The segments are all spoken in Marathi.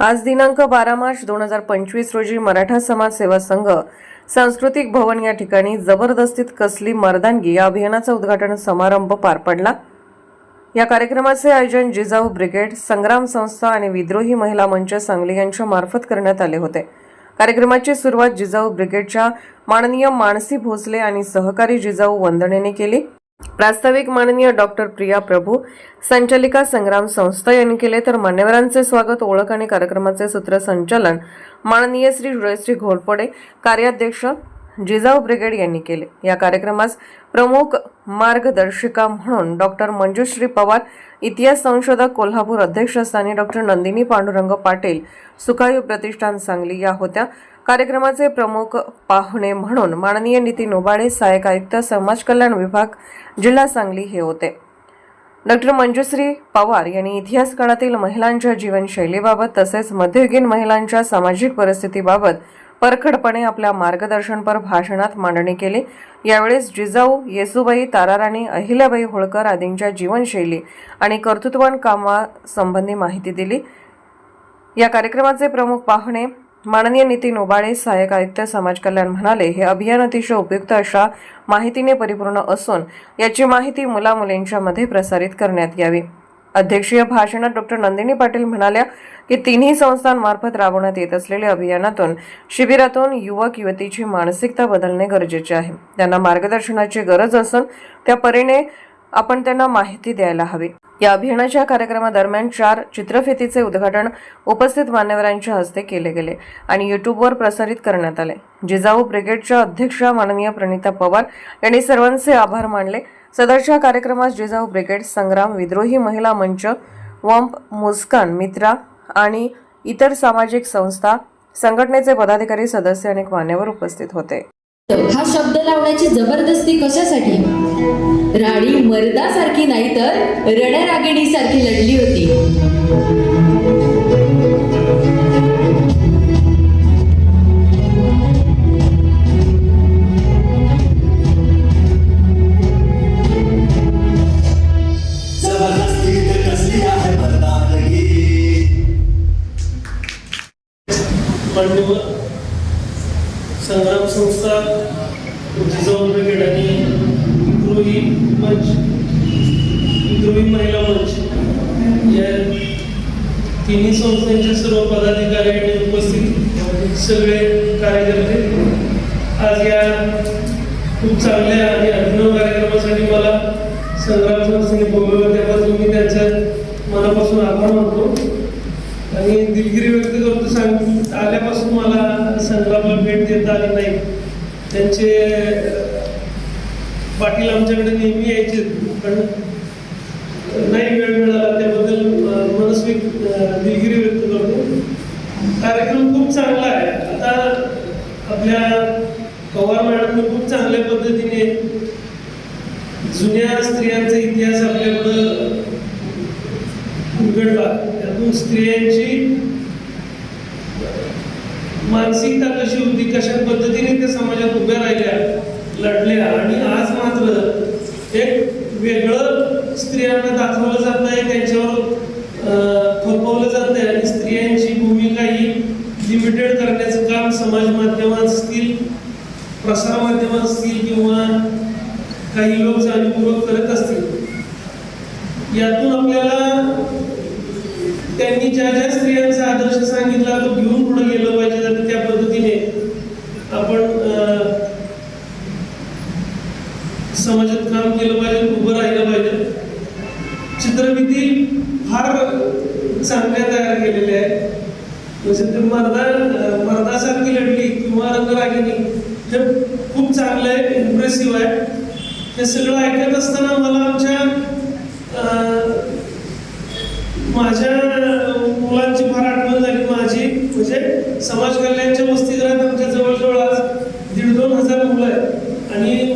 आज दिनांक बारा मार्च दोन हजार पंचवीस रोजी मराठा समाज सेवा संघ सांस्कृतिक भवन या ठिकाणी जबरदस्तीत कसली मर्दानगी या अभियानाचा उद्घाटन समारंभ पार पडला. या कार्यक्रमाचे आयोजन जिजाऊ ब्रिगेड संग्राम संस्था आणि विद्रोही महिला मंच सांगली यांच्या मार्फत करण्यात आले होते. कार्यक्रमाची सुरुवात जिजाऊ ब्रिगेडच्या माननीय मानसी भोसले आणि सहकारी जिजाऊ वंदनेने केली. प्रास्ताविक माननीय डॉक्टर प्रिया प्रभू संचालिका संग्राम संस्था यांनी केले तर मान्यवरांचे स्वागत ओळख आणि कार्यक्रमाचे सूत्रसंचालन माननीय श्री जयश्री घोरपडे कार्याध्यक्ष जिजाऊ ब्रिगेड यांनी केले. या कार्यक्रमास प्रमुख मार्गदर्शिका म्हणून डॉक्टर मंजुश्री पवार इतिहास संशोधक कोल्हापूर अध्यक्षस्थानी डॉक्टर नंदिनी पांडुरंग पाटील सुखायू प्रतिष्ठान सांगली या होत्या. कार्यक्रमाचे प्रमुख पाहुणे म्हणून माननीय नितीन ओबाळे सहाय्यक आयुक्त समाज कल्याण विभाग जिल्हा सांगली हे होते. डॉक्टर मंजुश्री पवार यांनी इतिहास काळातील महिलांच्या जीवनशैलीबाबत तसेच मध्ययुगीन महिलांच्या सामाजिक परिस्थितीबाबत परखडपणे आपल्या मार्गदर्शनपर भाषणात मांडणी केली. यावेळेस जिजाऊ येसुबाई ताराराणी अहिल्याबाई होळकर आदींच्या जीवनशैली आणि कर्तृत्वान कामासंबंधी माहिती दिली. या कार्यक्रमाचे प्रमुख पाहुणे माननीय नितीन ओबाळे सहाय्यक आयुक्त समाज कल्याण म्हणाले हे अभियान अतिशय उपयुक्त अशा माहितीने परिपूर्ण असून याची माहिती मुला मुलींच्या मध्ये प्रसारित करण्यात यावी. अध्यक्षीय भाषणात डॉक्टर नंदिनी पाटील म्हणाल्या की तिन्ही संस्थांमार्फत राबवण्यात येत असलेल्या अभियानातून शिबिरातून युवक युवतीची मानसिकता बदलणे गरजेचे आहे. त्यांना मार्गदर्शनाची गरज असून त्या परीने आपण त्यांना माहिती द्यायला हवी. या अभियानाच्या कार्यक्रमादरम्यान चार चित्रफितीचे उद्घाटन उपस्थित मान्यवरांच्या हस्ते केले गेले आणि युट्यूबवर प्रसारित करण्यात आले. जिजाऊ ब्रिगेडच्या अध्यक्षा माननीय प्रणिता पवार यांनी सर्वांचे आभार मानले. सदरच्या कार्यक्रमास जिजाऊ ब्रिगेड संग्राम विद्रोही महिला मंच वंप मुस्कान मित्रा आणि इतर सामाजिक संस्था संघटनेचे पदाधिकारी सदस्य अनेक मान्यवर उपस्थित होते. हा शब्द लावण्याची जबरदस्ती कशासाठी? राणी मर्दासारखी नाही तर रणरागिणीसारखी लढली होती. मंच विद्रोही महिला मंच. या तिन्ही संस्थांचे सर्व पदाधिकारी आणि उपस्थित सगळे कार्यकर्ते आज या खूप चांगल्या आणि अभिनव कार्यक्रमासाठी मला संग्राम संस्थेने बोलवलं. त्यापासून मी त्यांचं मनापासून आभार मानतो. आणि दिलगिरी व्यक्त करतो सांग आल्यापासून मला संग्रामला भेट देता आली नाही. त्यांचे पाटील आमच्याकडे नेहमी यायचे पण नाही वेळ मिळाला त्याबद्दल मनस्वी दिलगिरी व्यक्त करतो. कार्यक्रम खूप चांगला आहे. आता आपल्या पवार मॅडमने खूप चांगल्या पद्धतीने जुन्या स्त्रियांचा इतिहास आपल्याकडं उघडला त्यातून स्त्रियांची मानसिकता कशी होती कशा पद्धतीने त्या समाजात उभ्या राहिल्या लढल्या. आणि आज मात्र एक वेगळं स्त्रियांना दाखवलं जात आहे त्यांच्यावर अं, थोपवलं जात आहे आणि स्त्रियांची भूमिका ही लिमिटेड करण्याचं काम समाज माध्यमात असतील प्रसार माध्यमात असतील किंवा काही लोक जाणीवपूर्वक करत असतील. यातून आपल्याला त्यांनी ज्या ज्या स्त्रियांचा आदर्श सांगितला तो घेऊन पुढे गेलं पाहिजे आणि त्या पद्धतीने आपण अं, समाजात काम केलं पाहिजे उभं राहिलं पाहिजे. चित्रफिती फार चांगल्या तयार केलेल्या आहेत. म्हणजे ते मर्दा मर्दासारखी लढली किंवा रंगरागिनी हे खूप चांगलं आहे इम्प्रेसिव्ह आहे. हे सगळं ऐकत असताना मला आमच्या माझ्या मुलांची फार आठवण झाली. माझी म्हणजे समाज कल्याणच्या वसतिगृहात आमच्या जवळजवळ आज दीड दोन हजार मुलं आहेत. आणि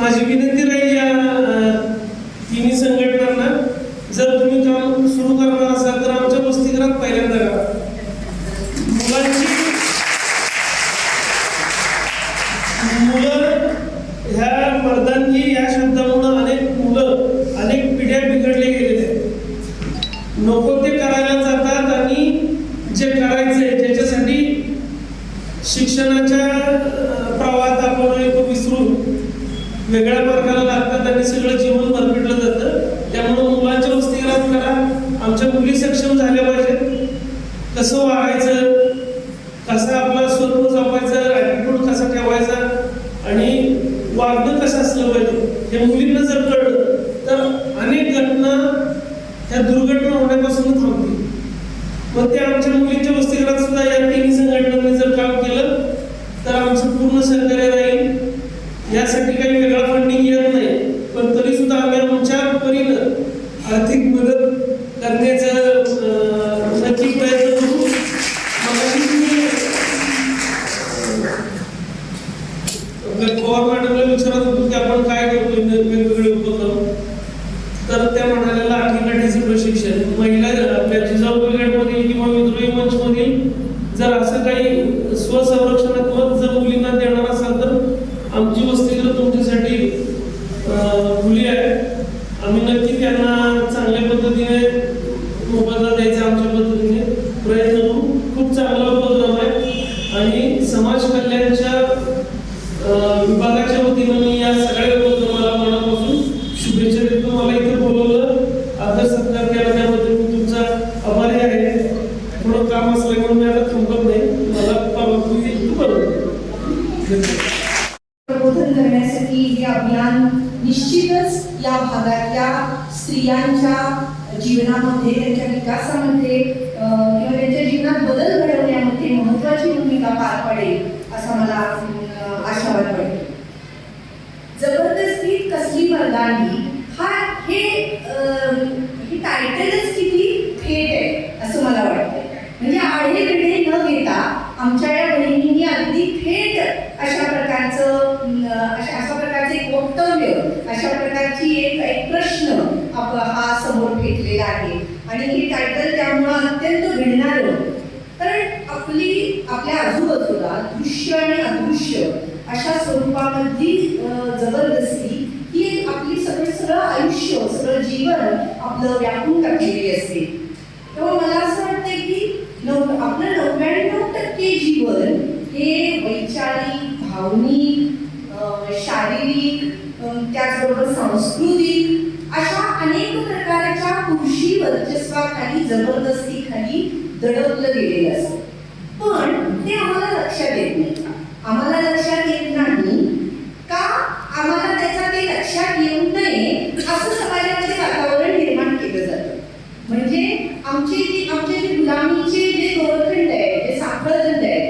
माझी विनंती राहील या तिन्ही संघटनांना. जर तुम्ही काम सुरू करणार असाल तर आमच्या वस्तीग्रात पहिल्यांदा करा. मुलांची मुलं ह्या मर्दांनी या शब्दामुळं अनेक मुलं अनेक पिढ्या बिघडले गेलेल्या आहेत. नको ते करायला जातात आणि जे करायचं त्याच्यासाठी शिक्षणाच्या वेगळ्या मार्गाला लागतात आणि सगळं जीवन भरपिटलं जातं. त्यामुळं मुलांच्या वस्तीगृहात करा. आमच्या मुली सक्षम झाल्या पाहिजेत. कसं वागायचं? कसं आपला स्वरूप जपायचं? ॲटिट्यूड कसा ठेवायचा? आणि वागणं कसं असलं पाहिजे? हे मुलींना जर कळलं तर अनेक घटना ह्या दुर्घटना होण्यापासून थांबतील. मग ते आमच्या मुलींच्या वसतिगृहात सुद्धा या तिन्ही संघटनांनी जर काम केलं तर आमचं पूर्ण सहकार्य राहील यासाठी काही वेगळा फंडिंग येत नाही पण तरी सुद्धा आम्ही आमच्या परीनं आर्थिक मदत करण्याचं अं, नक्की प्रयत्न करू मगाशी तुम्ही गव्हर्नमेंट मॅडमला विचारत होतो की आपण काय करतोय न- वेगवेगळे उपक्रम तर त्या म्हणाल्या लाठी काठीचं प्रशिक्षण महिला आपल्या जिजाऊ ब्रिगेडमधील किंवा विद्रोही मंचमधील जर असं काही स्वसंरक्षणात्मक जर मुलींना देणार असाल तर आमची वसतिगृह तुमच्यासाठी अं, खुली आहे आम्ही नक्की त्यांना चांगल्या पद्धतीने मोबदला द्यायचा आमच्या पद्धतीने प्रयत्न करू खूप चांगला उपक्रम आहे आणि समाज कल्याणच्या अं, विभागाच्या वतीनं मी या सगळ्या उपक्रमाला मनापासून शुभेच्छा देतो मला इथे बोलवलं आदर सत्कार केला त्याबद्दल मी तुमचा आभारी आहे थोडं काम असल्यामुळे मी आता थांबत नाही मला परवानगी बरोबर प्रबोधन करण्यासाठी हे अभियान निश्चितच या भागातल्या स्त्रियांच्या जीवनामध्ये त्यांच्या विकासामध्ये किंवा त्यांच्या जीवनात बदल घडवण्यामध्ये महत्वाची भूमिका पार पडेल असा मला आशा आशावाद वाटतो जबरदस्ती कसली मर्दानी हा हे अं, हे टायटलच किती थेट आहे असं मला वाटतं म्हणजे आढेवेढे न घेता आमच्या या बहिणींनी अगदी थेट अशा प्रकारचं अं, अशा अशा प्रकारचे एक वक्तव्य अशा प्रकारची एक एक प्रश्न आप हा समोर फेकलेला आहे आणि हे टायटल त्यामुळं अत्यंत भिडणारं कारण आपली आपल्या आजूबाजूला दृश्य आणि अदृश्य. अशा स्वरूपामधली जबरदस्ती ही एक आपली सगळं सगळं आयुष्य सगळं जीवन आपलं व्यापून टाकलेली असते. तेव्हा मला असं वाटतंय की नव आपलं नव्याण्णव टक्के जीवन हे वैचारिक भावनिक शारीरिक त्याचबरोबर सांस्कृतिक अशा अनेक प्रकारच्या कृषी वर्चस्वाखाली जबरदस्ती दडपलं गेलेलं असतं पण ते आम्हाला लक्षात येत नाही आम्हाला लक्षात येत नाही का आम्हाला त्याचा ते लक्षात येऊ नये असं समाजामध्ये वातावरण निर्माण केलं जातं म्हणजे आमचे जे आमचे जे गुलामीचे जे दोरखंड आहे जे साखळदंड आहे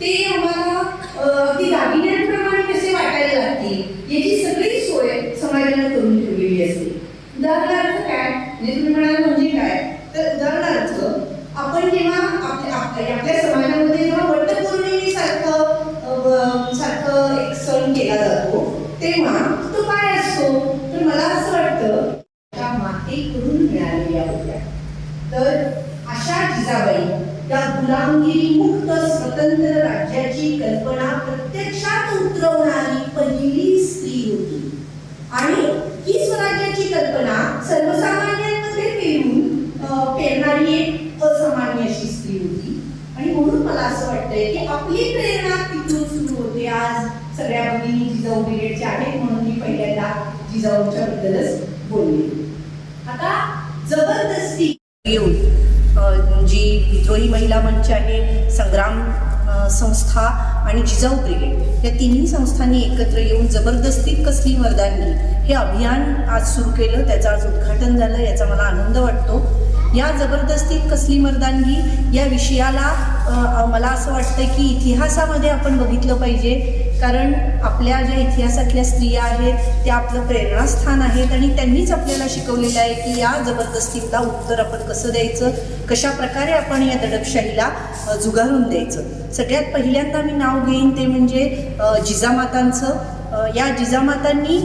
ते आम्हाला अं, अगदी दागिन्यांप्रमाणे कसे वाटायला लागतील याची सगळी सोय समाजाने करून ठेवलेली असते उदाहरणार्थ काय? म्हणजे तुम्ही म्हणाल म्हणजे काय? तर उदाहरणार्थ आपण जेव्हा आपल्या आपल्या समाजामध्ये जेव्हा वटपौर्णिमेसारखं सारखं सारखं एक सण केला जातो तेव्हा तो काय असतो? तर मला असं वाटतं त्या मातेकडून मिळालेल्या होत्या तर अशा जिजाबाई त्या गुलामगिरी मुक्त स्वतंत्र राज्याची कल्पना प्रत्यक्षात उतरवणारी पहिली स्त्री होती. आणि जिजाऊंच्या बद्दलच बोलली. आता जबरदस्ती येऊन जी विद्रोही महिला मंच आहे संग्राम संस्था आणि जिजाऊ ब्रिगेड या तिन्ही संस्थांनी एकत्र येऊन जबरदस्तीत कसली मर्दांनी हे अभियान आज सुरू केलं त्याचं आज उद्घाटन झालं याचा मला आनंद वाटतो. या जबरदस्तीत कसली मर्दानगी या विषयाला मला असं वाटतं की इतिहासामध्ये आपण बघितलं पाहिजे. कारण आपल्या ज्या इतिहासातल्या स्त्रिया आहेत त्या आपलं प्रेरणास्थान आहेत आणि त्यांनीच आपल्याला शिकवलेलं आहे की या जबरदस्तीला उत्तर आपण कसं द्यायचं कशा प्रकारे आपण या दडपशाहीला जुगारून द्यायचं. सगळ्यात पहिल्यांदा मी नाव घेईन ते म्हणजे जिजामातांचं. या जिजामातांनी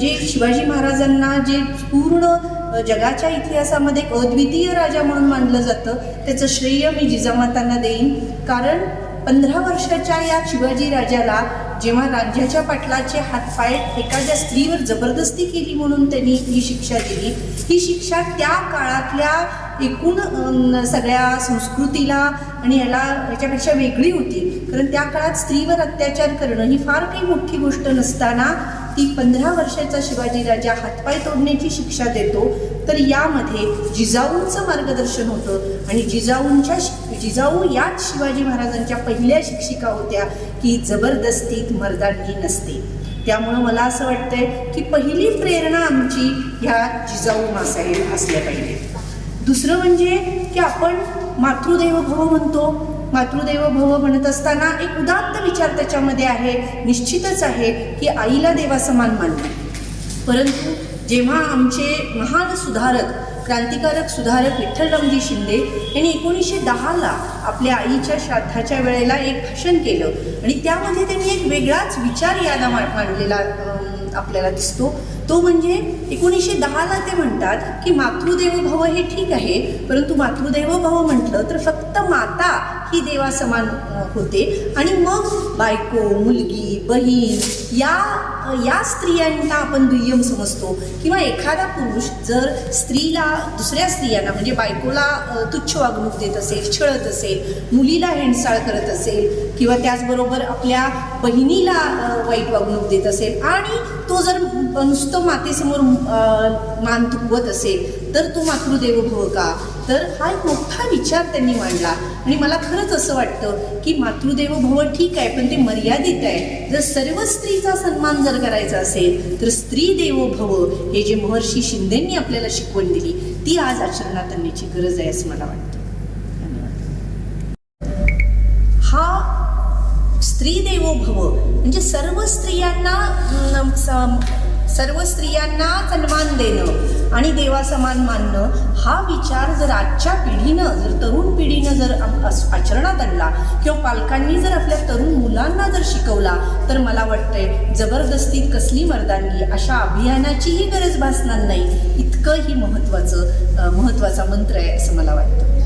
जे शिवाजी महाराजांना जे पूर्ण जगाच्या इतिहासामध्ये एक अद्वितीय राजा म्हणून मानलं जातं त्याचं श्रेय मी जिजामातांना देईन. कारण पंधरा वर्षाच्या या शिवाजी राजाला जेव्हा राज्याच्या पाटलाचे हातपाय एखाद्या स्त्रीवर जबरदस्ती केली म्हणून त्यांनी ही शिक्षा दिली ही शिक्षा त्या काळातल्या एकूण सगळ्या संस्कृतीला आणि याला याच्यापेक्षा वेगळी होती. कारण त्या काळात स्त्रीवर अत्याचार करणं ही फार काही मोठी गोष्ट नसताना ती पंधरा वर्षाचा शिवाजी राजा हातपाय तोडण्याची शिक्षा देतो. तर यामध्ये जिजाऊंचं मार्गदर्शन होतं. आणि जिजाऊंच्या शि- जिजाऊ याच शिवाजी महाराजांच्या पहिल्या शिक्षिका होत्या की जबरदस्तीत मर्दानगी नसते. त्यामुळं मला असं वाटतंय की पहिली प्रेरणा आमची ह्या जिजाऊ मासाहेब असल्या पाहिजे. दुसरं म्हणजे की आपण मातृदेव भव म्हणतो. मातृदेव भव म्हणत असताना एक उदात्त विचार त्याच्यामध्ये आहे निश्चितच आहे की आईला देवासमान मानणं. परंतु जेव्हा आमचे महान सुधारक क्रांतिकारक सुधारक विठ्ठलरामजी शिंदे यांनी एकोणीसशे दहाला आपल्या आईच्या श्राद्धाच्या वेळेला एक भाषण केलं. आणि त्यामध्ये त्यांनी एक वेगळाच विचार याला मा- मांडलेला आपल्याला दिसतो. तो म्हणजे एकोणीसशे दहाला ते म्हणतात की मातृदेव भव हे ठीक आहे परंतु मातृदेव भव म्हटलं तर फक्त माता ही देवासमान समान होते. आणि मग बायको मुलगी बहीण या या स्त्रियांना आपण दुय्यम समजतो. किंवा एखादा पुरुष जर स्त्रीला दुसऱ्या स्त्रियांना म्हणजे बायकोला तुच्छ वागणूक देत असेल छळत असेल मुलीला हेंडसाळ करत असेल किंवा त्याचबरोबर आपल्या बहिणीला वाईट वागणूक देत असेल आणि तो जर नुसतं मातेसमोर मान तुकवत असेल तर तो मातृदेव भव का? तर हा एक मोठा विचार त्यांनी मांडला. आणि मला खरंच असं वाटतं की मातृदेव भव ठीक आहे पण ते मर्यादित आहे. जर सर्व स्त्रीचा सन्मान जर करायचा असेल तर स्त्री देव भव हे जे महर्षी शिंदेंनी आपल्याला शिकवण दिली ती आज आचरणात आणण्याची गरज आहे असं मला वाटतं. हा स्त्री देवो भव म्हणजे सर्व स्त्रियांना सर्व स्त्रियांना सन्मान देणं आणि देवासमान मानणं हा विचार जर आजच्या पिढीनं जर तरुण पिढीनं जर आम- आचरणात आणला किंवा पालकांनी जर आपल्या तरुण मुलांना जर शिकवला तर मला वाटतंय जबरदस्तीत कसली मर्दानगी अशा अभियानाचीही गरज भासणार नाही. इतकं ही महत्त्वाचं महत्त्वाचा मंत्र आहे असं मला वाटतं.